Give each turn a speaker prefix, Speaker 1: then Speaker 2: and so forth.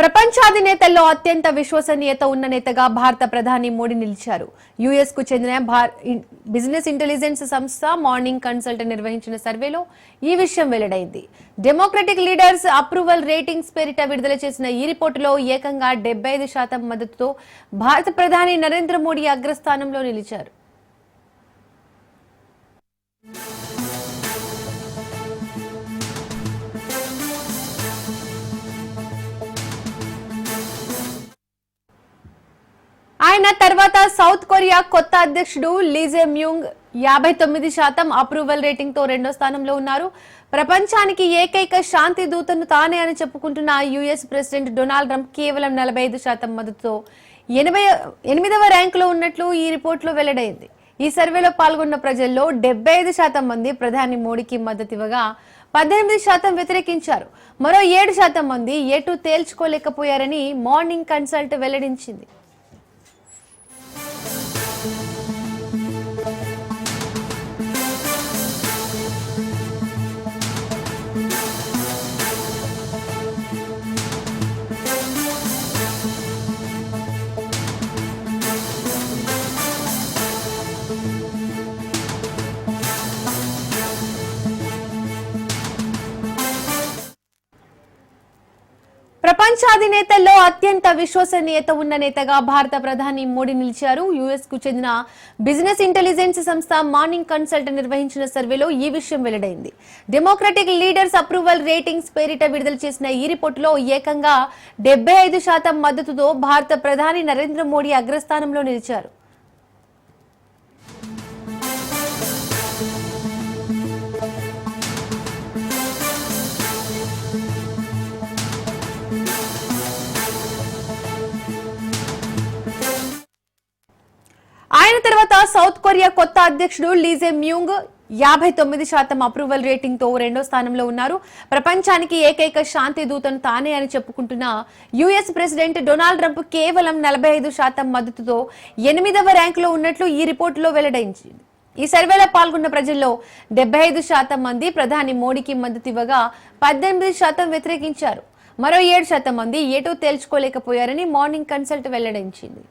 Speaker 1: ప్రపంచాధినేతల్లో అత్యంత విశ్వసనీయత ఉన్న నేతగా భారత ప్రధాని మోడీ నిలిచారు. యుఎస్కు చెందిన బిజినెస్ ఇంటెలిజెన్స్ సంస్థ మార్నింగ్ కన్సల్ట్ నిర్వహించిన సర్వేలో ఈ విషయం వెల్లడైంది. డెమోక్రటిక్ లీడర్స్ అప్రూవల్ రేటింగ్స్ పేరిట విడుదల చేసిన ఈ రిపోర్టులో ఏకంగా డెబ్బై ఐదు శాతం మద్దతుతో భారత ప్రధాని నరేంద్ర మోడీ అగ్రస్థానంలో నిలిచారు. ఆయన తర్వాత సౌత్ కొరియా కొత్త అధ్యక్షుడు లీజే మ్యూంగ్ యాభై తొమ్మిది శాతం అప్రూవల్ రేటింగ్తో రెండో స్థానంలో ఉన్నారు. ప్రపంచానికి ఏకైక శాంతి దూతను తానే అని చెప్పుకుంటున్న యుఎస్ ప్రెసిడెంట్ డొనాల్డ్ ట్రంప్ కేవలం నలభై ఐదు శాతం మద్దతుతో ఎనభై ఎనిమిదవ ర్యాంకులో ఉన్నట్లు ఈ రిపోర్ట్లో వెల్లడైంది. ఈ సర్వేలో పాల్గొన్న ప్రజల్లో డెబ్బై ఐదు శాతం మంది ప్రధాని మోడీకి మద్దతు ఇవ్వగా పద్దెనిమిది శాతం వ్యతిరేకించారు. మరో ఏడు శాతం మంది ఎటు తేల్చుకోలేకపోయారని మార్నింగ్ కన్సల్ట్ వెల్లడించింది. ప్రపంచాధినేతల్లో అత్యంత విశ్వసనీయత ఉన్న నేతగా భారత ప్రధాని మోడీ నిలిచారు. యుఎస్కు చెందిన బిజినెస్ ఇంటెలిజెన్స్ సంస్థ మార్నింగ్ కన్సల్ట్ నిర్వహించిన సర్వేలో ఈ విషయం వెల్లడైంది. డెమోక్రటిక్ లీడర్స్ అప్రూవల్ రేటింగ్స్ పేరిట విడుదల చేసిన ఈ రిపోర్టులో ఏకంగా డెబ్బై ఐదు శాతం మద్దతుతో భారత ప్రధాని నరేంద్ర మోడీ అగ్రస్థానంలో నిలిచారు. ఆయన తర్వాత సౌత్ కొరియా కొత్త అధ్యక్షుడు లీజే మ్యూంగ్ యాభై తొమ్మిది శాతం అప్రూవల్ రేటింగ్తో రెండో స్థానంలో ఉన్నారు. ప్రపంచానికి ఏకైక శాంతి దూతను తానే అని చెప్పుకుంటున్న యుఎస్ ప్రెసిడెంట్ డొనాల్డ్ ట్రంప్ కేవలం నలభై ఐదు శాతం మద్దతుతో ఎనిమిదవ ర్యాంకులో ఉన్నట్లు ఈ రిపోర్టులో వెల్లడించింది ఈ సర్వేలో పాల్గొన్న ప్రజల్లో డెబ్బై ఐదు శాతం మంది ప్రధాని మోడీకి మద్దతు ఇవ్వగా పద్దెనిమిది శాతం వ్యతిరేకించారు. మరో ఏడు శాతం మంది ఎటూ తేల్చుకోలేకపోయారని మార్నింగ్ కన్సల్ట్ వెల్లడించింది.